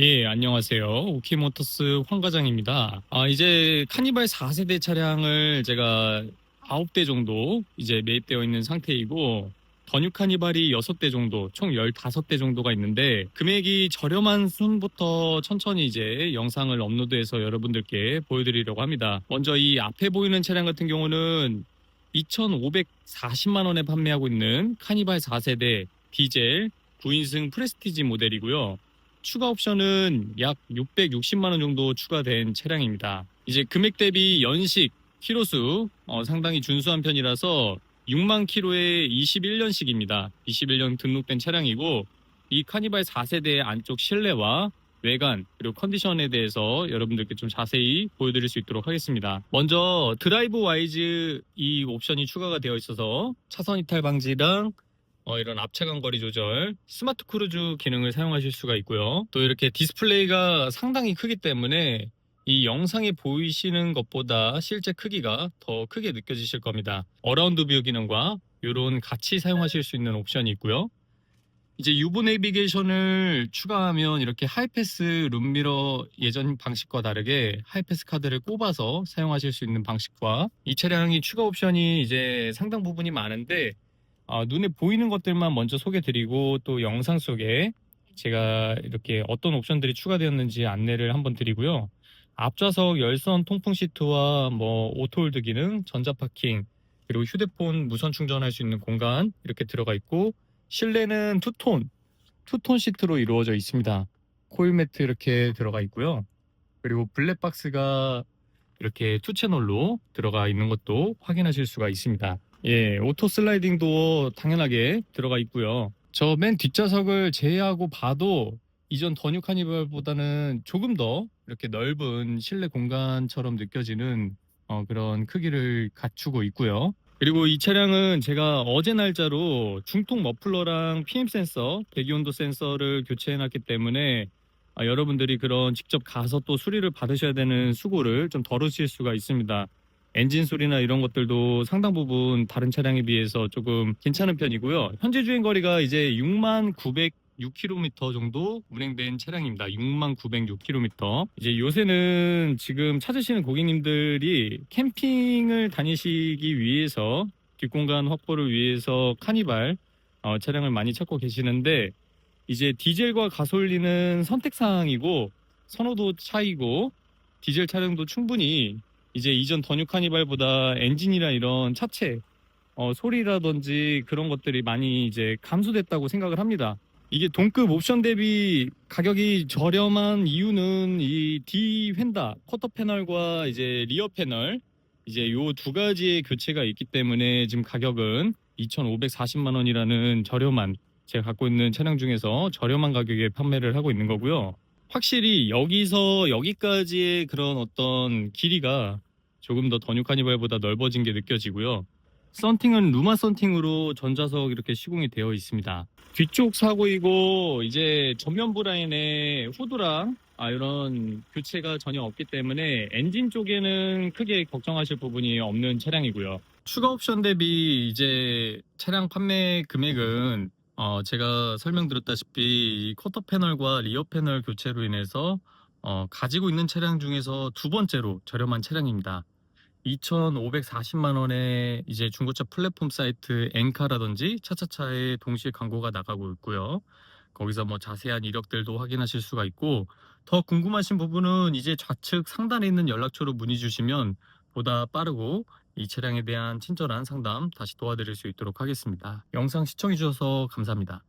예, 안녕하세요. 오키모터스 황 과장입니다. 아, 이제 카니발 4세대 차량을 제가 9대 정도 이제 매입되어 있는 상태이고, 더뉴 카니발이 6대 정도, 총 15대 정도가 있는데, 금액이 저렴한 순부터 천천히 이제 영상을 업로드해서 여러분들께 보여드리려고 합니다. 먼저 이 앞에 보이는 차량 같은 경우는 2,540만 원에 판매하고 있는 카니발 4세대 디젤 9인승 프레스티지 모델이고요. 추가 옵션은 약 660만 원 정도 추가된 차량입니다. 이제 금액 대비 연식, 키로수 어, 상당히 준수한 편이라서 6만 킬로에 21년식입니다. 21년 등록된 차량이고 이 카니발 4세대 안쪽 실내와 외관 그리고 컨디션에 대해서 여러분들께 좀 자세히 보여드릴 수 있도록 하겠습니다. 먼저 드라이브 와이즈 이 옵션이 추가가 되어 있어서 차선 이탈 방지랑 어, 이런 앞차 간 거리 조절, 스마트 크루즈 기능을 사용하실 수가 있고요. 또 이렇게 디스플레이가 상당히 크기 때문에 이 영상에 보이시는 것보다 실제 크기가 더 크게 느껴지실 겁니다. 어라운드 뷰 기능과 이런 같이 사용하실 수 있는 옵션이 있고요. 이제 유보 내비게이션을 추가하면 이렇게 하이패스 룸미러 예전 방식과 다르게 하이패스 카드를 꼽아서 사용하실 수 있는 방식과 이 차량이 추가 옵션이 이제 상당 부분이 많은데 아, 눈에 보이는 것들만 먼저 소개드리고 또 영상 속에 제가 이렇게 어떤 옵션들이 추가되었는지 안내를 한번 드리고요. 앞좌석 열선 통풍 시트와 뭐 오토홀드 기능, 전자 파킹, 그리고 휴대폰 무선 충전할 수 있는 공간 이렇게 들어가 있고 실내는 투톤, 투톤 시트로 이루어져 있습니다. 코일 매트 이렇게 들어가 있고요. 그리고 블랙박스가 이렇게 투 채널로 들어가 있는 것도 확인하실 수가 있습니다. 예, 오토 슬라이딩 도어 당연하게 들어가 있고요. 저 맨 뒷좌석을 제외하고 봐도 이전 더뉴 카니발보다는 조금 더 이렇게 넓은 실내 공간처럼 느껴지는 어, 그런 크기를 갖추고 있고요. 그리고 이 차량은 제가 어제 날짜로 중통 머플러랑 PM 센서, 배기온도 센서를 교체해놨기 때문에 아, 여러분들이 그런 직접 가서 또 수리를 받으셔야 되는 수고를 좀 덜으실 수가 있습니다. 엔진 소리나 이런 것들도 상당 부분 다른 차량에 비해서 조금 괜찮은 편이고요. 현재 주행 거리가 이제 6만 906km 정도 운행된 차량입니다. 6만 906km. 이제 요새는 지금 찾으시는 고객님들이 캠핑을 다니시기 위해서 뒷공간 확보를 위해서 카니발 어, 차량을 많이 찾고 계시는데 이제 디젤과 가솔린은 선택 사항이고 선호도 차이고 디젤 차량도 충분히 이제 이전 더뉴 카니발보다 엔진이나 이런 차체 어, 소리라든지 그런 것들이 많이 이제 감소됐다고 생각을 합니다. 이게 동급 옵션 대비 가격이 저렴한 이유는 이 D 휀다 쿼터 패널과 이제 리어 패널 이제 요 두 가지의 교체가 있기 때문에 지금 가격은 2,540만 원이라는 저렴한 제가 갖고 있는 차량 중에서 저렴한 가격에 판매를 하고 있는 거고요. 확실히 여기서 여기까지의 그런 어떤 길이가 조금 더 더뉴 카니발보다 넓어진 게 느껴지고요. 썬팅은 루마 썬팅으로 전자석 이렇게 시공이 되어 있습니다. 뒤쪽 사고이고 이제 전면부 라인에 후드랑 아, 이런 교체가 전혀 없기 때문에 엔진 쪽에는 크게 걱정하실 부분이 없는 차량이고요. 추가 옵션 대비 이제 차량 판매 금액은 어, 제가 설명드렸다시피 이 쿼터 패널과 리어 패널 교체로 인해서 어, 가지고 있는 차량 중에서 두 번째로 저렴한 차량입니다. 2,540만 원에 이제 중고차 플랫폼 사이트 엔카라든지 차차차에 동시에 광고가 나가고 있고요. 거기서 뭐 자세한 이력들도 확인하실 수가 있고 더 궁금하신 부분은 이제 좌측 상단에 있는 연락처로 문의 주시면 보다 빠르고 이 차량에 대한 친절한 상담 다시 도와드릴 수 있도록 하겠습니다. 영상 시청해 주셔서 감사합니다.